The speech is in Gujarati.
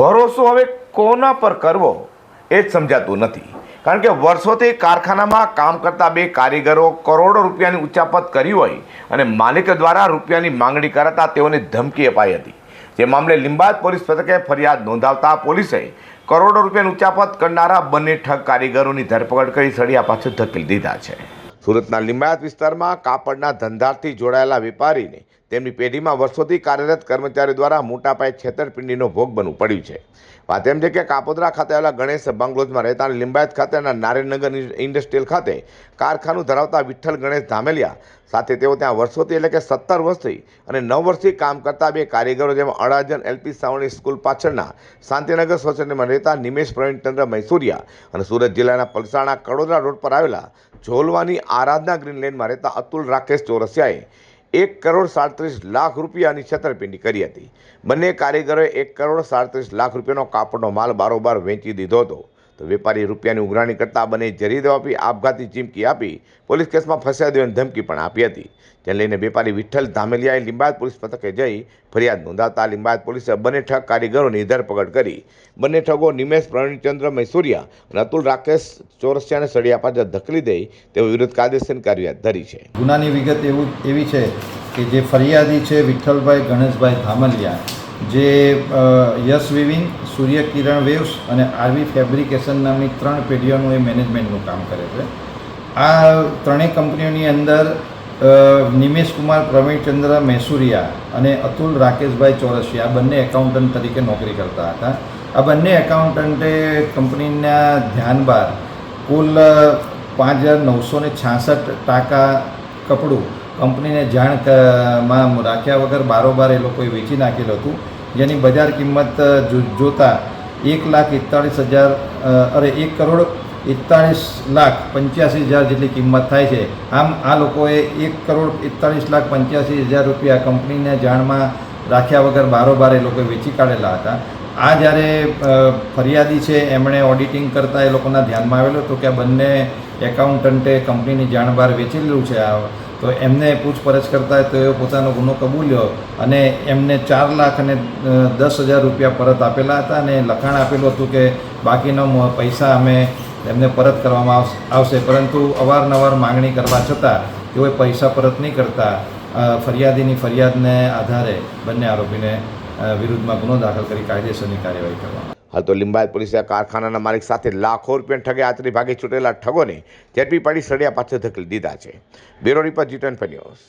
ભરોસો હવે કોના પર કરવો એ જ સમજાતું નથી. કારણ કે વર્ષોથી કારખાનામાં કામ કરતા બે કારીગરો કરોડો રૂપિયાની ઉચ્ચાપત કરી હોય અને માલિક દ્વારા રૂપિયાની માંગણી કરાતા તેઓને ધમકી અપાઈ હતી. જે મામલે લિંબાયત પોલીસ મથકે ફરિયાદ નોંધાવતા પોલીસે કરોડો રૂપિયાની ઉચ્ચાપત કરનારા બંને ઠગ કારીગરોની ધરપકડ કરી સળિયા પાછળ ધકેલી દીધા છે. સુરતના લિંબાયત વિસ્તારમાં કાપડના ધંધાથી જોડાયેલા વેપારીને તેમની પેઢીમાં વર્ષોથી કાર્યરત કર્મચારી દ્વારા મોટા પાયે છેતરપિંડીનો ભોગ બનવું પડ્યું છે. વાત એમ છે કે કાપોદરા ખાતે આવેલા ગણેશ બંગલોજમાં રહેતા અને લિંબાયત ખાતેના નારાયણનગર ઇન્ડસ્ટ્રીયલ ખાતે કારખાનું ધરાવતા વિઠ્ઠલ ગણેશ ધામેલિયા સાથે તેઓ ત્યાં વર્ષોથી એટલે કે સત્તર વર્ષથી અને નવ વર્ષથી કામ કરતા બે કારીગરો જેમાં અડાજન એલપી સાવણી સ્કૂલ પાછળના શાંતિનગર સોસાયટીમાં રહેતા નિમેશ પ્રવીણચંદ્ર મૈસુરિયા અને સુરત જિલ્લાના પલસાણા કડોદરા રોડ પર આવેલા ઝોલવાની આરાધના ગ્રીન લેનમાં રહેતા અતુલ રાકેશ ચોરસિયાએ એક કરોડ સાડત્રીસ લાખ રૂપિયાની છેતરપિંડી કરી હતી. બંને કારીગરોએ એક કરોડ સાડત્રીસ લાખ રૂપિયાનો કાપડનો માલ બારોબાર વેચી દીધો હતો. તો વેપારી રૂપિયાની ઉઘરાણી કરતા બંને જરી દવા આપી આપઘાતી ચીમકી આપી, પોલીસ કેસમાં ફસાઈ દેવાની ધમકી પણ આપી હતી. જેને લઈને વેપારી વિઠ્ઠલ ધામેલિયાએ લિંબાયત પોલીસ મથકે જઈ ફરિયાદ નોંધાતા લિંબાયત પોલીસે બંને ઠગ કારીગરોની ધરપકડ કરી. બંને ઠગો નિમેશ, પ્રવીણચંદ્ર મૈસુરિયા અને અતુલ રાકેશ ચોરસિયાને સળિયા પાછળ ધકલી દઈ તેઓ વિરુદ્ધ કાયદેસરની કાર્યવાહી ધરી છે. ગુનાની વિગત એવું, એવી છે કે જે ફરિયાદી છે વિઠ્ઠલભાઈ ગણેશભાઈ ધામલિયા. જે યશ વિવિંગ, સૂર્ય કિરણ વેવ્સ અને આરવી ફેબ્રિકેશન નામની ત્રણ પેઢીઓનું એ મેનેજમેન્ટનું કામ કરે છે. આ ત્રણેય કંપનીઓની અંદર નિમેશ કુમાર પ્રવીણચંદ્ર મૈસુરિયા અને અતુલ રાકેશભાઈ ચોરસિયા આ બંને એકાઉન્ટન્ટ તરીકે નોકરી કરતા હતા. આ બંને એકાઉન્ટન્ટે કંપનીના ધ્યાન બાર કુલ પાંચ હજાર નવસો ને છાસઠ ટાકા કપડું કંપનીને જાણમાં રાખ્યા વગર બારોબાર એ લોકોએ વેચી નાખેલું હતું. જેની બજાર કિંમત જોતા એક લાખ એકતાળીસ હજાર અરે, એક કરોડ એકતાળીસ લાખ પંચ્યાસી હજાર જેટલી કિંમત થાય છે. આમ આ લોકોએ એક કરોડ એકતાળીસ લાખ પંચ્યાસી હજાર રૂપિયા કંપનીને જાણમાં રાખ્યા વગર બારોબાર એ લોકોએ વેચી કાઢેલા હતા. આ જ્યારે ફરિયાદી છે, એમણે ઓડિટિંગ કરતાં એ લોકોના ધ્યાનમાં આવેલું હતું કે આ બંને એકાઉન્ટન્ટે કંપનીની જાણ બહાર વેચેલું છે. આ તો એમને પૂછપરછ કરતા તેઓ પોતાનો ગુનો કબૂલ્યો અને એમને ચાર લાખ અને દસ હજાર રૂપિયા પરત આપેલા હતા અને લખાણ આપેલું હતું કે બાકીનો પૈસા અમે એમને પરત કરવામાં આવશે પરંતુ અવારનવાર માંગણી કરવા છતાં તેઓએ પૈસા પરત નહીં કરતા ફરિયાદીની ફરિયાદને આધારે બંને આરોપીને વિરુદ્ધમાં ગુનો દાખલ કરી કાયદેસરની કાર્યવાહી કરવામાં હાલ તો લિંબાયત પોલીસે કારખાનાના માલિક સાથે લાખો રૂપિયા ઠગે આચરી ભાગી છૂટેલા ઠગોને ઝડપી પાડી સળિયા પાછળ ધકેલી દીધા છે. બ્યુરો રિપોર્ટ જીટન ન્યૂઝ.